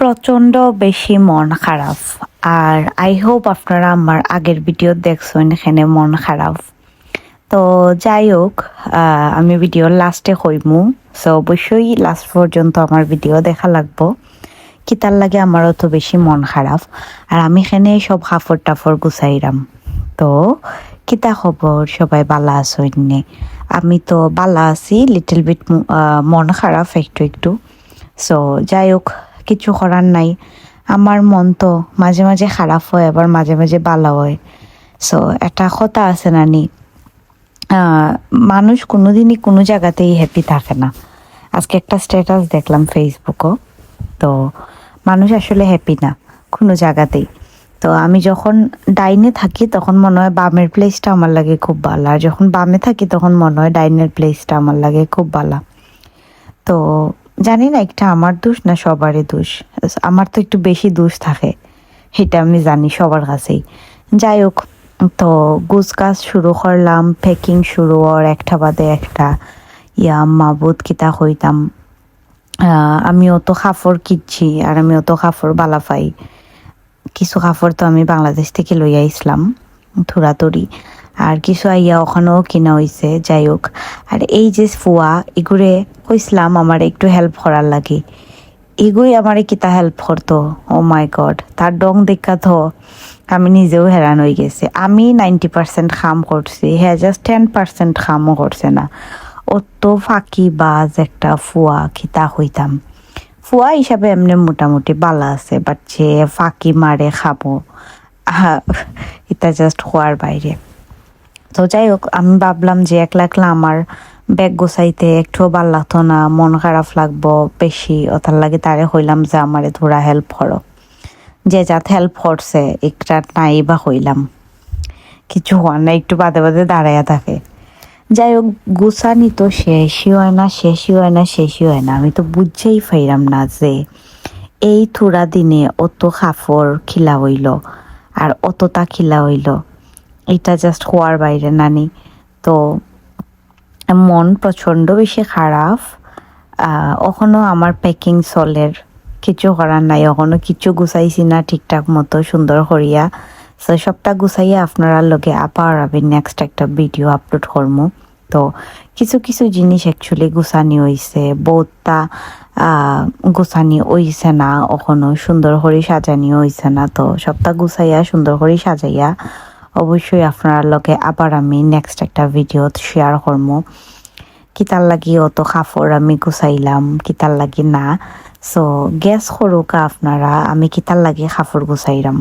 প্রচণ্ড বেশি মন খারাপ। আর আই হোপ আপনারা আমার আগের ভিডিও দেখছেন, এখানে মন খারাপ। তো যাই হোক আমি ভিডিও লাস্টে হইমু। সো অবশ্যই লাস্ট পর্যন্ত আমার ভিডিও দেখা লাগবো। কি তার লাগে আমার অত বেশি মন খারাপ? আর আমি এখানে সব হাফর টাফর গুছাইরাম। তো, কিতা খবর? সবাই বালা আছেন আমি তো বালা আছি লিটল বিট মন খারাপ, একটু একটু। সো যাই হোক কিছু করার নাই। আমার মন তো মাঝে মাঝে খারাপ হয় আবার মাঝে মাঝে ভালো হয়। সো একটা কথা আছে নানি। আহ, মানুষ কোনোদিনই কোনো জায়গাতেই হ্যাপি থাকে না। আজকে একটা স্ট্যাটাস দেখলাম ফেসবুকও তো মানুষ আসলে হ্যাপি না কোনো জায়গাতেই। তো আমি যখন ডাইনে থাকি তখন মনে হয় বামের প্লেসটা আমার লাগে খুব ভালো আর যখন বামে থাকি তখন মনে হয় ডাইনের প্লেসটা আমার লাগে খুব ভালো তো জানি না, একটা আমার দোষ না সবারই দোষ? আমার তো একটু বেশি দোষ থাকে, সেটা আমি জানি সবার কাছেই। যাই হোক, তো গুছ কাজ শুরু করলাম প্যাকিং শুরু আর একটা বাদে একটা ইয়া, মাবুদ কিতা হইতাম আমি অত কাপড় কিনছি আর আমি অত কাপড় বালা পাই। কিছু কাপড় তো আমি বাংলাদেশ থেকে লই আইসলাম, থুরাতুরি। আর কিছু আইয়া ওখানেও কিনা হয়েছে যাই হোক। আর এই যে ফুয়া এগুড়ে কইসলাম আমার একটু হেল্প করার লাগে। এগুই আমার কিতা হেল্প করতো? ও মাই গড তার ডং দেখা তো আমি নিজেও হেরান হয়ে গেছে। আমি নাইনটি পার্সেন্ট খাম করছি হ্যাঁ জাস্ট টেন পার্সেন্ট খামও করছে না। অত ফাঁকি বাজ একটা ফুয়া খিতা হইতাম ফুয়া হিসাবে এমনি মোটামুটি বালা আছে বাট যে ফাঁকি মারে খাব এটা জাস্ট হওয়ার বাইরে। তো যাই হোক আমি ভাবলাম যে একলা একলা আমার ব্যাগ গোছাইতে একটুও ভালো লাগতো না, মন খারাপ লাগবো বেশি ওটার লাগে তারে হইলাম যে আমারে ধরা হেল্প করো। যে যাতে হেল্প করছে, একটা নাই বা হইলাম। কিছু হওয়ার না একটু বাদে বাদে দাঁড়াইয়া থাকে। যাই হোক গুছানি তো শেষই হয় না, শেষই হয় না, শেষই হয় না। আমি তো বুঝছেই পাইরাম না যে এই থোড়া দিনে অত কাপড় খিলা হইল, আর অতটা খিলা হইল। এটা জাস্ট হওয়ার বাইরে নানি। তো মন প্রচণ্ড বেশি খারাপ। আহ, এখনও আমার প্যাকিং চলের কিছু করার নাই এখনও কিছু গুছাইছি না ঠিকঠাক মতো সুন্দর করিয়া। সো সবটা গুছাইয়া আপনারা লগে আবার আমি নেক্সট একটা ভিডিও আপলোড করব তো কিছু কিছু জিনিস অ্যাকচুয়ালি গুছানি বহুতটা আহ, গুছানি হইছে না এখনও সুন্দর করে সাজানি হইছে না। তো সবটা গুছাইয়া সুন্দর করে সাজাইয়া অবশ্যই আপনার লগে আবার আমি নেক্সট একটা ভিডিও শেয়ার করব কিতার লাগি অত কাপড় আমি গুছাইলাম কিতার লাগি না। সো গ্যাস সৰুকা আপনারা, আমি কিতার লাগি কাপড় গুছাইলাম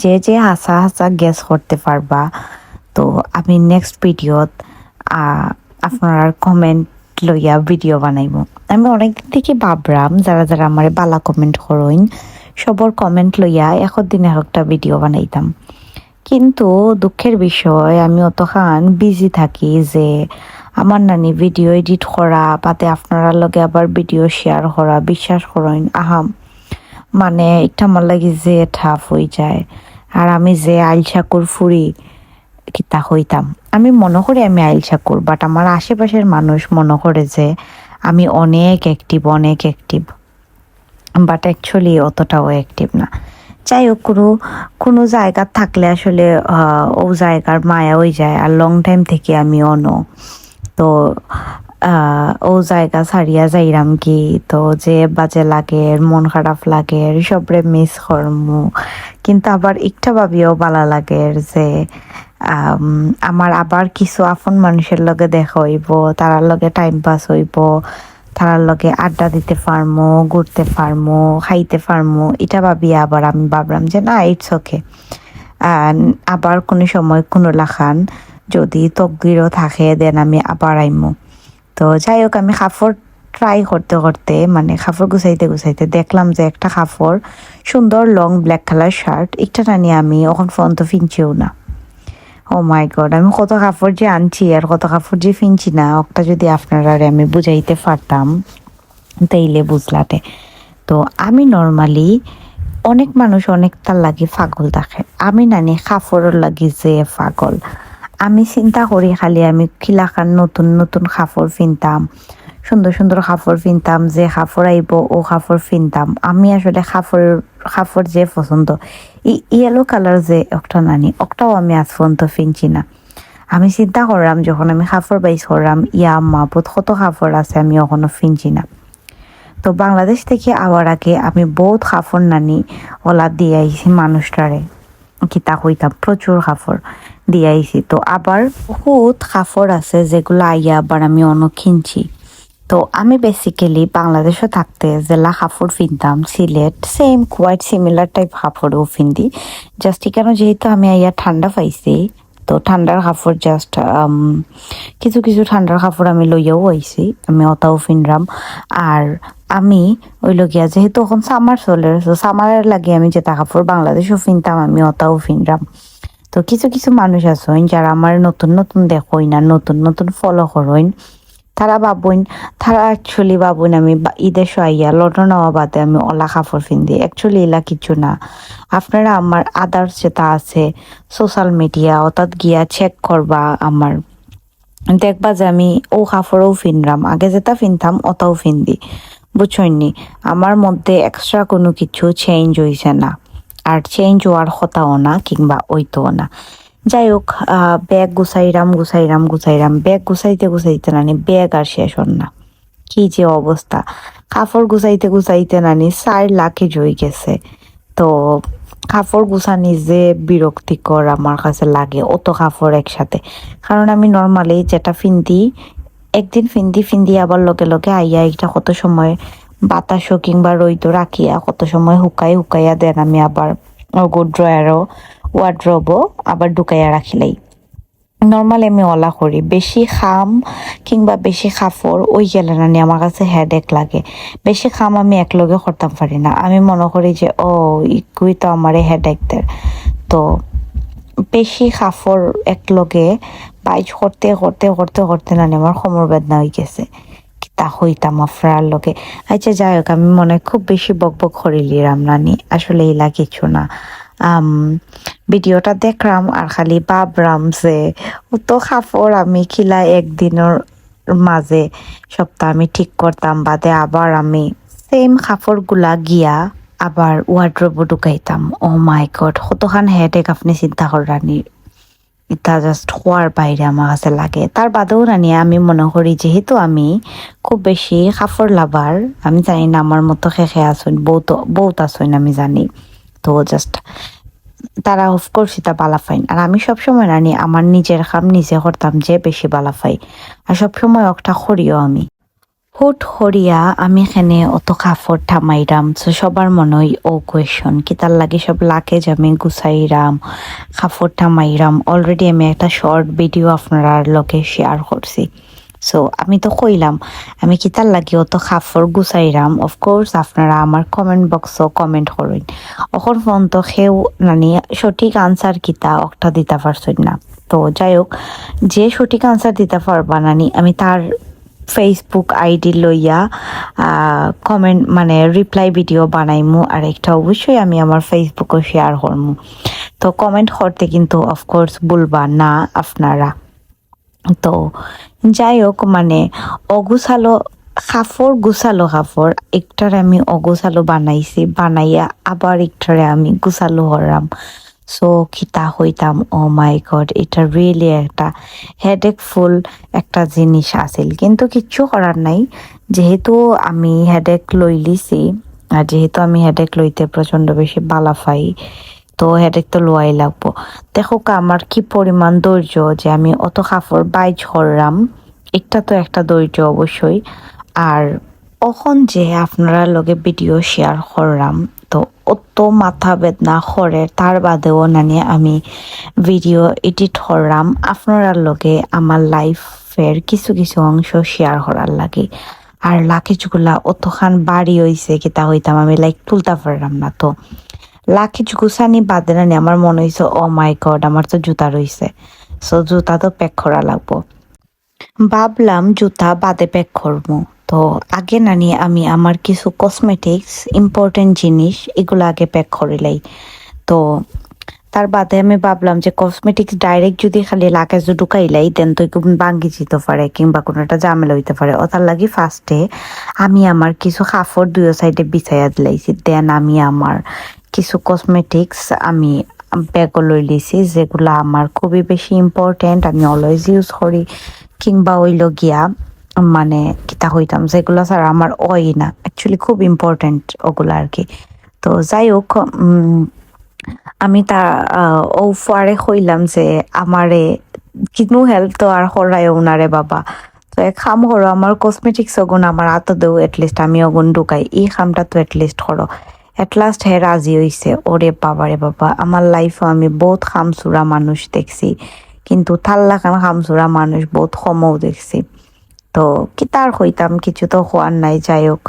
যে যে হাসা হাসা গ্যাস করতে পারবা। তো আমি নেক্সট ভিডিওত আপনার কমেন্ট লইয়া ভিডিও বানাইব আমি অনেকদিন থেকে ভাবরাম, যারা যারা আমার বালা কমেন্ট করইন সবর কমেন্ট লইয়া এখন দিন একটা ভিডিও বানাইতাম। কিন্তু দুঃখের বিষয়, আমি অতখান বিজি থাকি যে আমার নানি ভিডিও এডিট করা বাদে আপনারা লগে আবার ভিডিও শেয়ার করা, বিশ্বাস করেন আহাম মানে এটা আমার লাগে যে ঠাফ হয়ে যায়। আর আমি যে আইল চাকুর ফুরি, কিতা হইতাম। আমি মনে করি আমি আইল চাকুর বাট আমার আশেপাশের মানুষ মনে করে যে আমি অনেক অ্যাক্টিভ অনেক অ্যাক্টিভ বাট অ্যাকচুয়ালি অতটাও অ্যাক্টিভ না। যাই হোক কোনো কোনো জায়গা থাকলে আসলে ও জায়গার মায়া হয়ে যায়। আর লং টাইম থেকে আমি অন তো ও জায়গা ছাড়িয়া যাইরাম কি? তো যে বাজে লাগে মন খারাপ লাগে সবরে মিস করমু। কিন্তু আবার একটা ভাবিও ভালো লাগে যে আম, আমার আবার কিছু আপন মানুষের লগে দেখা হইব তারার লগে টাইম পাস হইব। তারার লগে আড্ডা দিতে পারমো, ঘুরতে পারমো, খাইতে পারমো, এটা ভাবিয়া আবার আমি ভাবলাম যে, না ইটস ওকে আবার কোনো সময় কোনো লাখান যদি তকদিরও থাকে দেন আমি আবার আইমো। তো যাই হোক, আমি কাপড় ট্রাই করতে করতে মানে কাপড় গুছাইতে গুছাইতে দেখলাম যে একটা কাপড় সুন্দর লং ব্ল্যাক কালার শার্ট একটা টানি আমি ওখান পর্যন্ত ফিনছিও না। ও মাই গড আমি কত কাপড় যে আনছি আর কত কাপড় যে ফিনছি না, ওটা যদি আপনারা আমি বুঝাইতে পারতাম, তাইলে বুঝলাতে। তো আমি নর্মালি অনেক মানুষ অনেক তার লাগে পাগল থাকে আমি নানি কাপড়ের লাগি যে পাগল। আমি চিন্তা করি খালি আমি খিলাখান নতুন নতুন কাপড় কিনতাম সুন্দর সুন্দর কাপড় কিনতাম যে কাপড় আইব ও কাপড় কিনতাম আমি আসলে কাপড় কাপড় যে পছন্দ। ইয়েলো কালার যে একটা নানি ওটাও আমি আজ পর্যন্ত কিনছি না। আমি চিন্তা করলাম যখন আমি কাপড় বাইস করলাম ইয়া বহুত কত কাপড় আছে আমি এখনও কিনছি না। তো বাংলাদেশ থেকে আওয়ার আগে আমি বহুত কাপড় নানি ওলা দিয়ে আইছি মানুষটারে কিতা কইতাম প্রচুর কাপড় দিয়ে আইছি তো আবার বহুত কাপড় আছে যেগুলো আইয়া আবার আমি অনেক কিনছি তো আমি বেসিক্যালি বাংলাদেশে থাকতে জেলা কাপড় কিনতাম Sylhet same quite similar type কাপড়ও কিনতি জাস্ট কেন যেহেতু আমি আইয়া ঠান্ডা পাইছি, তো ঠান্ডার কাপড় জাস্ট কিছু কিছু ঠান্ডার কাপড় আমি লইয়াও আইছি, আমি অতাও ফিনরাম আর আমি ওই লগিয়া যেহেতু এখন সামার চলে তো সামারের লাগে আমি যেটা কাপড় বাংলাদেশও ফিনতাম আমি অতাও ফিনরাম তো কিছু কিছু মানুষ আছেন যারা আমার নতুন নতুন দেখইন না নতুন নতুন ফলো করইন তারা ভাবইন তারা অ্যাকচুয়ালি ভাবইন আমি ঈদের আইয়া লন্ডন হওয়া বাদে আমি ওলা কাপড় ফিন্দি অ্যাকচুয়ালি এলা কিছু না। আপনারা আমার আদার্স যেটা আছে সোশ্যাল মিডিয়া অর্থাৎ গিয়া চেক করবা আমার। দেখবা যে আমি ও কাপড়ও ফিনরাম আগে যেটা ফিনতাম ওটাও ফিন্দি বুঝছইনি আমার মধ্যে এক্সট্রা কোনো কিছু চেঞ্জ হইছে না। আর চেঞ্জ হওয়ার কথাও না, কিংবা ওইতও না। যাই হোক ব্যাগ গুছাইরাম গুছাইরাম গুছাইরাম। ব্যাগ গুছাইতে গুছাইতে নানি ব্যাগ আর শেষ হন না। কি যে অবস্থা। কাপড় গুছাইতে গুছাইতে নানি চার লাখে জই গেছে। তো কাপড় গুছানি যে বিরক্তিকর আমার কাছে লাগে, অত কাপড় একসাথে। কারণ আমি নর্মালি যেটা ফিন্দি একদিন ফিন্দি ফিন্দি আবার লগে লগে আইয়া এটা কত সময় বাতাসও কিংবা রইতো রাখিয়া কত সময় হুকাই হুকাইয়া দেন আমি আবার। ড্রয়ারও ওয়ার্ড্রবও আবার ঢুকাইয়া রাখিলাই নর্মালি আমি অলা করি। বেশি খাম কিংবা বেশি খাফর, ওই গেলে না নি আমার কাছে হেডেক লাগে। বেশি খাম আমি একলগে করতাম পারি না। আমি মনে করি যে, ও, ইকুই তো আমার হেডেক দের তো বেশি খাফর একলগে বাইচ করতে করতে করতে করতে না আমার কোমর বেদনা হয়ে গেছে। তা হইতাম আফরার লগে। আচ্ছা যাই হোক আমি মনে খুব বেশি বক বক করিলিরাম নানি। আসলে ইলা কিছু না। ভিডিওটা দেখলাম আর খালি ভাবলাম যে তো কাপড় আমি খিলা একদিনের মাঝে সপ্তাহ আমি ঠিক করতাম, বাদে আবার আমি সেম কাপড়গুলা গিয়া আবার ওয়ার্ড্রোব ঢুকাইতাম। ও মাই গড কতখান হেডেক আপনি চিন্তা করানি এটা জাস্ট হওয়ার বাইরে আমার কাছে লাগে। তার বাদেও নানি আমি মনে করি যেহেতু আমি খুব বেশি কাপড় লাভার আমি জানি না আমার মতো শেষে আসুন বহুত বহুত আসুন আমি জানি। তো জাস্ট তারা অফকোর্স এটা বালা আর আমি সবসময় নানি আমার নিজের কাম নিজে করতাম যে বেশি বালা ফাই আর সবসময় একটা করিও আমি। হুট হরিয়া আমি এখানে অত কাপড় থামাইরাম তো সবার মনে হয় ও কোয়েশন কি তার লাগে সব লাকেজ আমি গুছাইরাম কাপড় থামাইরাম? অলরেডি আমি একটা শর্ট ভিডিও আপনারা লগে শেয়ার করছি। সো আমি তো কইলাম, আমি কি তার লাগে অত কাপড় গুছাইরাম? অফকোর্স আপনারা আমার কমেন্ট বক্সও কমেন্ট করুন। অখন পর্যন্ত সেও নানি সঠিক আনসার কিতা একটা দিতে পারছেন না। তো যাই হোক যে সঠিক আনসার দিতে পারবা নানি, আমি তার ফেসবুক আইডি লইয়া কমেন্ট মানে রিপ্লাই ভিডিও বানাইমু। আর একটা অবশ্যই আমি আমার ফেসবুকও শেয়ার করমু। তো কমেন্ট করতে কিন্তু অফকোর্স বলবা না আপনারা। তো যাই হোক মানে অগুছালো কাপড়, গুছালো কাপড়। একটারে আমি অগুছালো বানাইছি, বানাইয়া আবার একটারে আমি গুছালো হরাম সো খিতা হইতাম ও মাই গড এটা রিয়েলি একটা হেডেক ফুল একটা জিনিস আছিল। কিন্তু কিচ্ছু করার নাই। যেহেতু আমি হেডেক লই লিছি, আর যেহেতু আমি হেডেক লইতে প্রচণ্ড বেশি বালা পাই তো হেডেক তো লোয়াই লাগবো। দেখো আমার কি পরিমাণ ধৈর্য যে আমি অত কাপড় বাইজ করলাম একটা তো একটা ধৈর্য অবশ্যই আর অখন যে আপনারা লগে ভিডিও শেয়ার করলাম তো অত মাথা বেদনা করে তার বাদেও নানি আমি ভিডিও এডিট করলাম আপনারা লগে আমার লাইফের কিছু কিছু অংশ শেয়ার করার লাগে। আর লাকিজগুলা অতখান বাড়ি হইছে কিতা হইতাম আমি লাইক তুলতে পারলাম না তো। লাকিজ গুসানি বাদে না আমার মনে হয়েছে ও মাই গড আমার তো জুতা রয়েছে সো জুতা তো প্যাক করা লাগবো। ভাবলাম জুতা বাদে প্যাক করব। তো আগে নানি আমি আমার কিছু কসমেটিক্স ইম্পর্টেন্ট জিনিস, এগুলো আগে প্যাক করে লাই। তো তার বাদে আমি ভাবলাম যে কসমেটিক্স ডাইরেক্ট যদি খালি লাকেজ ঢুকাইলাই দেন তো একটু ভাঙ্গি যেতে পারে কিংবা কোনো একটা ঝামেলা হইতে পারে। ওটার লাগি ফার্স্টে আমি আমার কিছু কাপড় দুই সাইডে বিছাইয়া দিলাইছি। দেন আমি আমার কিছু কসমেটিক্স আমি ব্যাগও লই লিছি যেগুলো আমার খুবই বেশি ইম্পর্টেন্ট আমি অলওয়েজ ইউজ করি। কিংবা ওইল গিয়া মানে কিতা হইতাম, যেগুলো ছাড়া আমার ওই না। অ্যাকচুয়ালি খুব ইম্পর্টেন্ট ওগুলো আর কি তো যাই হোক আমি তা ও ফারে কইলাম যে আমারে কিনু হেল্প তো আর হরাই ওনারে বাবা। তো এক খাম করো আমার কসমেটিক্স ওগুন আমার আতো দেও এটলিস্ট আমি ওগুন ঢুকাই। এই খামটা তো এটলিস্ট করো এট লাস্ট হে রাজি হইছে ওরে বাবা রে বাবা আমার লাইফে আমি বহুত খামসুরা মানুষ দেখছি। কিন্তু থাল্লা খান খামসুরা মানুষ বহুত কমও দেখছি। তো কি তার হইতাম কিছু তো হওয়ার নাই যাই হোক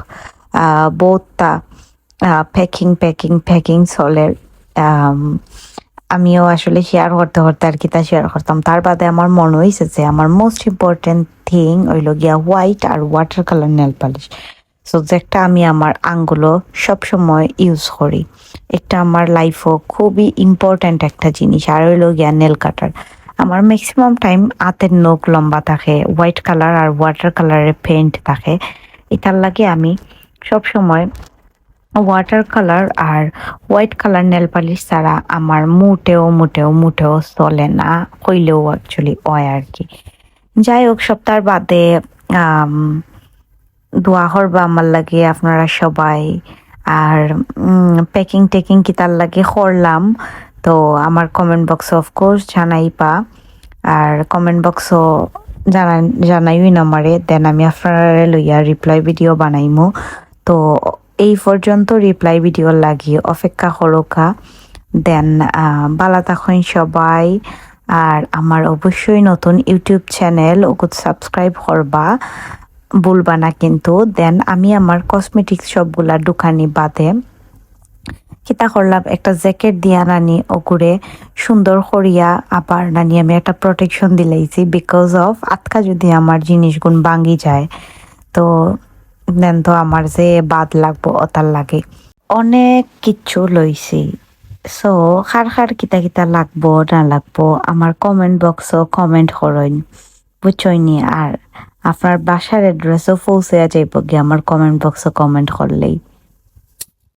বহুতটা প্যাকিং প্যাকিং প্যাকিং চলে। আম, আমিও আসলে শেয়ার করতে করতে আর কি তা শেয়ার করতাম। তার বাদে আমার মনে হয়েছে যে আমার মোস্ট ইম্পর্টেন্ট থিং হইল গিয়া হোয়াইট আর water colour nail polish so যেটা আমি আমার আঙ্গুলো সবসময় ইউজ করি। একটা আমার লাইফও খুবই ইম্পর্ট্যান্ট একটা জিনিস। আর হইল গিয়া নেল কাটার আমার ম্যাক্সিমাম টাইম হাতের নখ লম্বা থাকে হোয়াইট কালার আর ওয়াটার কালারের পেন্ট থাকে। এটার লাগে আমি সবসময় ওয়াটার কালার আর হোয়াইট কালার নেল পালিশ ছাড়া আমার মুটেও মুটেও মুটেও চলে না, কইলেও অ্যাকচুয়ালি হয় আর কি যাই হোক সপ্তাহ বাদে দোয়া করবা আমার লাগে, আপনারা সবাই। আর প্যাকিং টেকিং কি তার লাগে করলাম। তো আমার কমেন্ট বক্স অফকোর্স জানাইবা। আর কমেন্ট বক্সও জানাই জানাইই নামারে দেন আমি আপনারা লইয়া রিপ্লাই ভিডিও বানাইমু। তো এই পর্যন্ত রিপ্লাই ভিডিও লাগিয়ে অপেক্ষা করোকা দেন বালা তখন সবাই। আর আমার অবশ্যই নতুন ইউটিউব চ্যানেল ওগুলো সাবস্ক্রাইব করবা। বলবা না কিন্তু। দেন আমি আমার কসমেটিক্স সবগুলা দোকানি বাদে। কিতা করলাম? একটা জ্যাকেট দিয়া নানি ওগুরে সুন্দর করিয়া আবার নানি আমি একটা প্রোটেকশন দিলাইছি বিকজ অফ আটকা যদি আমার জিনিসগুন ভাঙ্গি যায়। তো দেন তো আমার যে বাদ লাগবো, অতার লাগে। অনেক কিচ্ছু লইছি। সো খার খার কিতা কিতা লাগবো, না লাগবো, আমার কমেন্ট বক্সও কমেন্ট করইন বুঝছইনি আর আপনার বাসার অ্যাড্রেসও পৌঁছে যাইব গিয়ে, আমার কমেন্ট বক্সে কমেন্ট করলেই